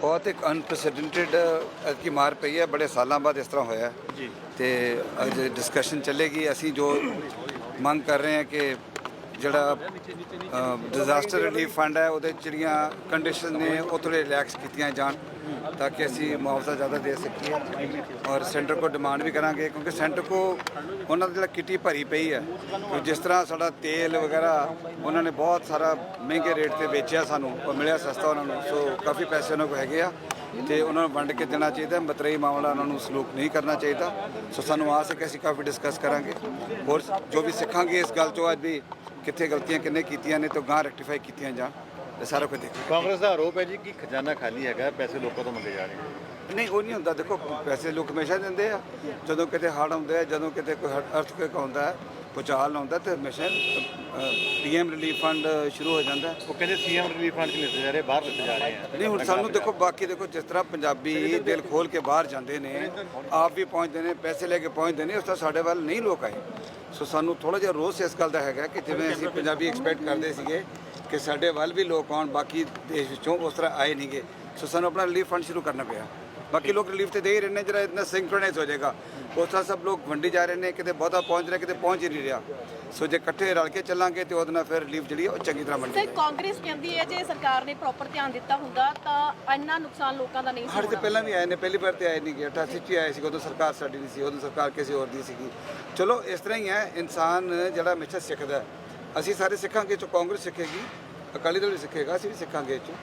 ਬਹੁਤ ਇੱਕ ਅਨਪ੍ਰੈਸੀਡੈਂਟਡ ਕੀ ਮਾਰ ਪਈ ਹੈ ਬੜੇ ਸਾਲਾਂ ਬਾਅਦ ਇਸ ਤਰ੍ਹਾਂ ਹੋਇਆ ਜੀ। ਤੇ ਅੱਜ ਡਿਸਕਸ਼ਨ ਚੱਲੇਗੀ। ਅਸੀਂ ਜੋ ਮੰਗ ਕਰ ਰਹੇ ਹਾਂ ਕਿ ਜਿਹੜਾ ਡਿਜ਼ਾਸਟਰ ਰਿਲੀਫ ਫੰਡ ਹੈ, ਉਹਦੇ ਜਿਹੜੀਆਂ ਕੰਡੀਸ਼ਨ ਨੇ, ਉਹ ਥੋੜੇ ਰਿਲੈਕਸ ਕੀਤੀਆਂ ਜਾਣ, ਤਾਂ ਕਿ ਅਸੀਂ ਮੁਆਵਜ਼ਾ ਜ਼ਿਆਦਾ ਦੇ ਸਕੀਏ ਔਰ ਸੈਂਟਰ ਕੋ ਡਿਮਾਂਡ ਵੀ ਕਰਾਂਗੇ, ਕਿਉਂਕਿ ਸੈਂਟਰ ਕੋ ਉਹਨਾਂ ਦੀ ਜਿਹੜਾ ਕਿੱਟੀ ਭਰੀ ਪਈ ਹੈ ਜਿਸ ਤਰ੍ਹਾਂ ਸਾਡਾ ਤੇਲ ਵਗੈਰਾ, ਉਹਨਾਂ ਨੇ ਬਹੁਤ ਸਾਰਾ ਮਹਿੰਗੇ ਰੇਟ ਤੇ ਵੇਚਿਆ ਸਾਨੂੰ ਉਹ ਮਿਲਿਆ ਸਸਤਾ ਉਹਨਾਂ ਨੂੰ, ਸੋ ਕਾਫੀ ਪੈਸੇ ਉਹਨਾਂ ਕੋਲ ਹੈਗੇ ਆ, ਤੇ ਉਹਨਾਂ ਨੂੰ ਵੰਡ ਕੇ ਦੇਣਾ ਚਾਹੀਦਾ, ਮਤਰੇਈ ਮਾਮਲਾ ਉਹਨਾਂ ਨੂੰ ਸਲੂਕ ਨਹੀਂ ਕਰਨਾ ਚਾਹੀਦਾ, ਸੋ ਸਾਨੂੰ ਆਸ ਹੈ ਕਿ ਅਸੀਂ ਕਾਫੀ ਡਿਸਕਸ ਕਰਾਂਗੇ, ਹੋਰ ਜੋ ਵੀ ਸਿੱਖਾਂਗੇ ਇਸ ਗੱਲ ਤੋਂ ਅੱਜ ਵੀ ਕਿੱਥੇ ਗਲਤੀਆਂ ਕਿੰਨੇ ਕੀਤੀਆਂ ਨੇ ਤੇ ਗਾਂ ਰੈਕਟੀਫਾਈ ਕੀਤੀਆਂ ਜਾਣ। ਇਹ ਸਾਰਾ ਕੁਝ ਦੇਖੋ। ਕਾਂਗਰਸ ਦਾ ਆਰੋਪ ਹੈ ਜੀ ਕਿ ਖਜ਼ਾਨਾ ਖਾਲੀ ਹੈਗਾ ਪੈਸੇ ਲੋਕਾਂ ਤੋਂ ਮੰਗੇ ਜਾ ਰਹੇ ਨੇ। ਨਹੀਂ ਉਹ ਨਹੀਂ ਹੁੰਦਾ। ਦੇਖੋ ਪੈਸੇ ਲੋਕ ਹਮੇਸ਼ਾ ਦਿੰਦੇ ਆ। ਜਦੋਂ ਕਿਤੇ ਹੜ੍ਹ ਆਉਂਦੇ ਆ ਜਦੋਂ ਕਿਤੇ ਕੋਈ ਅਰਥਕੁਇਕ ਆਉਂਦਾ ਹੈ ਭੂਚਾਲ ਆਉਂਦਾ ਤੇ ਹਮੇਸ਼ਾ ਪੀਐਮ ਰਿਲੀਫ ਫੰਡ ਸ਼ੁਰੂ ਹੋ ਜਾਂਦਾ ਹੈ। ਉਹ ਕਹਿੰਦੇ ਸੀਐਮ ਰਿਲੀਫ ਫੰਡ ਚ ਲਿੱਤੇ ਜਾ ਰਹੇ ਬਾਹਰ ਲਿੱਤੇ ਜਾ ਰਹੇ ਆ। ਨਹੀਂ ਹੁਣ ਸਾਨੂੰ ਦੇਖੋ ਬਾਕੀ ਦੇਖੋ ਜਿਸ ਤਰ੍ਹਾਂ ਪੰਜਾਬੀ ਦਿਲ ਖੋਲ ਕੇ ਬਾਹਰ ਜਾਂਦੇ ਨੇ ਆਪ ਵੀ ਪਹੁੰਚਦੇ ਨੇ ਪੈਸੇ ਲੈ ਕੇ ਪਹੁੰਚਦੇ ਨੇ ਉਸ ਤਰ੍ਹਾਂ ਸਾਡੇ ਵੱਲ ਨਹੀਂ ਲੋਕ ਆਏ। ਸੋ ਸਾਨੂੰ ਥੋੜਾ ਜਿਹਾ ਰੋਸ ਇਸ ਗੱਲ ਦਾ ਹੈਗਾ ਕਿ ਜਿਵੇਂ ਅਸੀਂ ਪੰਜਾਬੀ ਐਕਸਪੈਕਟ ਕਰਦੇ ਸੀਗੇ ਕਿ ਸਾਡੇ ਵੱਲ ਵੀ ਲੋਕ ਆਉਣ ਬਾਕੀ ਦੇਸ਼ ਵਿੱਚੋਂ ਉਸ ਤਰ੍ਹਾਂ ਆਏ ਨਹੀਂਗੇ ਸੋ ਸਾਨੂੰ ਆਪਣਾ ਰਿਲੀਫ ਫੰਡ ਸ਼ੁਰੂ ਕਰਨਾ ਪਿਆ। ਬਾਕੀ ਲੋਕ ਰਿਲੀਫ ਤੇ ਦੇ ਹੀ ਰਹੇ ਨੇ ਜਿਹੜਾ ਇਤਨਾ ਸਿੰਕਰੋਨਾਈਜ਼ ਹੋ ਜਾਏਗਾ। ਉਸ ਤਰ੍ਹਾਂ ਸਭ ਲੋਕ ਵੰਡੀ ਜਾ ਰਹੇ ਨੇ ਕਿਤੇ ਬਹੁਤਾ ਪਹੁੰਚ ਰਿਹਾ ਕਿਤੇ ਪਹੁੰਚ ਹੀ ਨਹੀਂ ਰਿਹਾ। ਸੋ ਜੇ ਇਕੱਠੇ ਰਲ ਕੇ ਚੱਲਾਂਗੇ ਤੇ ਉਹਦੇ ਨਾਲ ਫਿਰ ਰਿਲੀਫ ਜਿਹੜੀ ਹੈ ਉਹ ਚੰਗੀ ਤਰ੍ਹਾਂ ਬਣ ਸਰ ਜਾਏਗੀ ਕਾਂਗਰਸ ਕਹਿੰਦੀ ਹੈ ਜੇ ਸਰਕਾਰ ਨੇ ਪ੍ਰੋਪਰ ਧਿਆਨ ਦਿੱਤਾ ਹੁੰਦਾ ਤਾਂ ਇੰਨਾ ਨੁਕਸਾਨ ਲੋਕਾਂ ਦਾ ਨਹੀਂ ਸੀ ਹੜ ਤੇ ਪਹਿਲਾਂ ਵੀ ਆਏ ਨੇ ਪਹਿਲੀ ਵਾਰ ਤੇ ਆਏ ਨਹੀਂ ਗਏ 88 ਚ ਹੀ ਆਏ ਸੀ ਉਦੋਂ ਸਰਕਾਰ ਸਾਡੀ ਨਹੀਂ ਸੀ ਉਦੋਂ ਸਰਕਾਰ ਕਿਸੇ ਹੋਰ ਦੀ ਸੀਗੀ। ਚਲੋ ਇਸ ਤਰ੍ਹਾਂ ਹੀ ਹੈ ਇਨਸਾਨ ਜਿਹੜਾ ਹਮੇਸ਼ਾ ਸਿੱਖਦਾ ਹੈ। ਅਸੀਂ ਸਾਰੇ ਸਿੱਖਾਂਗੇ ਚੋਂ ਕਾਂਗਰਸ ਸਿੱਖੇਗੀ, ਅਕਾਲੀ ਦਲ ਵੀ ਸਿੱਖੇਗਾ, ਅਸੀਂ ਵੀ ਸਿੱਖਾਂਗੇ ਇਹ 'ਚੋਂ।